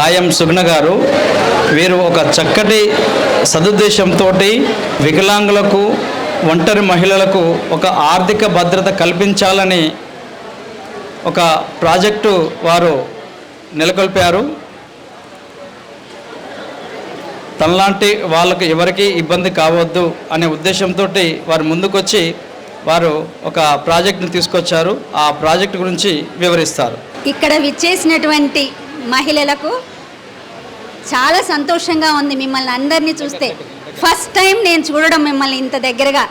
సాయం సుగుణ గారు వీరు ఒక చక్కటి సదుద్దేశంతో వికలాంగులకు ఒంటరి మహిళలకు ఒక ఆర్థిక భద్రత కల్పించాలని ఒక ప్రాజెక్టు వారు నెలకొల్పారు. తనలాంటి వాళ్ళకు ఎవరికి ఇబ్బంది కావద్దు అనే ఉద్దేశంతో వారు ముందుకొచ్చి వారు ఒక ప్రాజెక్ట్ని తీసుకొచ్చారు. ఆ ప్రాజెక్ట్ గురించి వివరిస్తారు. ఇక్కడ విచ్చేసినటువంటి మహిళలకు చాలా సంతోషంగా ఉంది మిమ్మల్ని అందరినీ చూస్తే. ఫస్ట్ టైం నేను చూడడం మిమ్మల్ని ఇంత దగ్గరగా.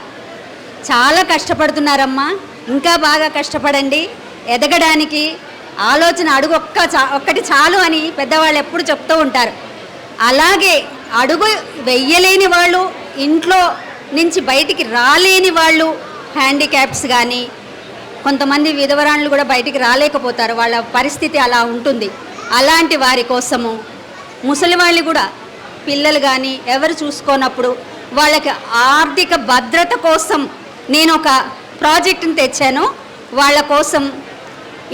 చాలా కష్టపడుతున్నారమ్మా. ఇంకా బాగా కష్టపడండి. ఎదగడానికి ఆలోచన అడుగు ఒక్క చా ఒక్కటి చాలు అని పెద్దవాళ్ళు ఎప్పుడు చెప్తూ ఉంటారు. అలాగే అడుగు వెయ్యలేని వాళ్ళు ఇంట్లో నుంచి బయటికి రాలేని వాళ్ళు హ్యాండిక్యాప్స్ కానీ కొంతమంది విధవరాళ్ళు కూడా బయటికి రాలేకపోతారు. వాళ్ళ పరిస్థితి అలా ఉంటుంది. అలాంటి వారి కోసము ముసలి వాళ్ళు కూడా పిల్లలు కానీ ఎవరు చూసుకోనప్పుడు వాళ్ళకి ఆర్థిక భద్రత కోసం నేను ఒక ప్రాజెక్ట్ని తెచ్చాను. వాళ్ళ కోసం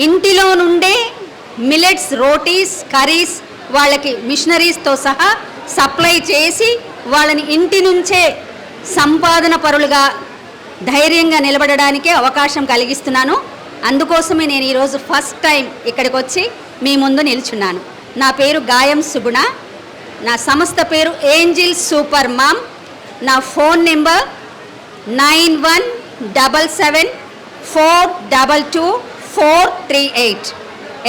ఇంటిలో నుండే మిలెట్స్ రోటీస్ కర్రీస్ వాళ్ళకి మిషనరీస్తో సహా సప్లై చేసి వాళ్ళని ఇంటి నుంచే సంపాదన పరులుగా ధైర్యంగా నిలబడడానికే అవకాశం కలిగిస్తున్నాను. అందుకోసమే నేను ఈరోజు ఫస్ట్ టైం ఇక్కడికి వచ్చి మీ ముందు నిల్చున్నాను. నా పేరు గాయం సుగుణ. నా సంస్థ పేరు ఏంజిల్ సూపర్ మామ్. నా phone number nine one double seven four double two four three eight.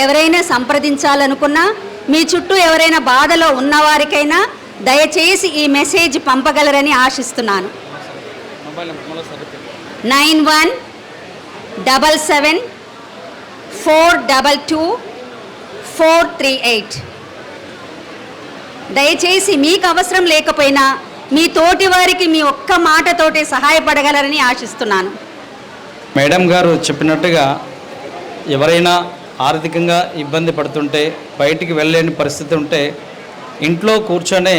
ఎవరైనా సంప్రదించాలనుకున్నా మీ చుట్టూ ఎవరైనా బాధలో ఉన్నవారికైనా దయచేసి ఈ మెసేజ్ పంపగలరని ఆశిస్తున్నాను. Nine one double seven four double two four three eight. దయచేసి మీకు అవసరం లేకపోయినా మీ తోటి వారికి మీ ఒక్క మాటతోటే సహాయపడగలరని ఆశిస్తున్నాను. మేడం గారు చెప్పినట్టుగా ఎవరైనా ఆర్థికంగా ఇబ్బంది పడుతుంటే బయటికి వెళ్ళలేని పరిస్థితి ఉంటే ఇంట్లో కూర్చొని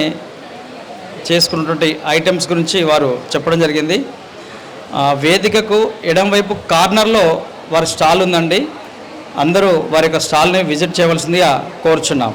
చేసుకున్నటువంటి ఐటమ్స్ గురించి వారు చెప్పడం జరిగింది. వేదికకు ఎడం వైపు కార్నర్లో వారి స్టాల్ ఉందండి. అందరూ వారి యొక్క స్టాల్ని విజిట్ చేయవలసిందిగా కోరుచున్నాం.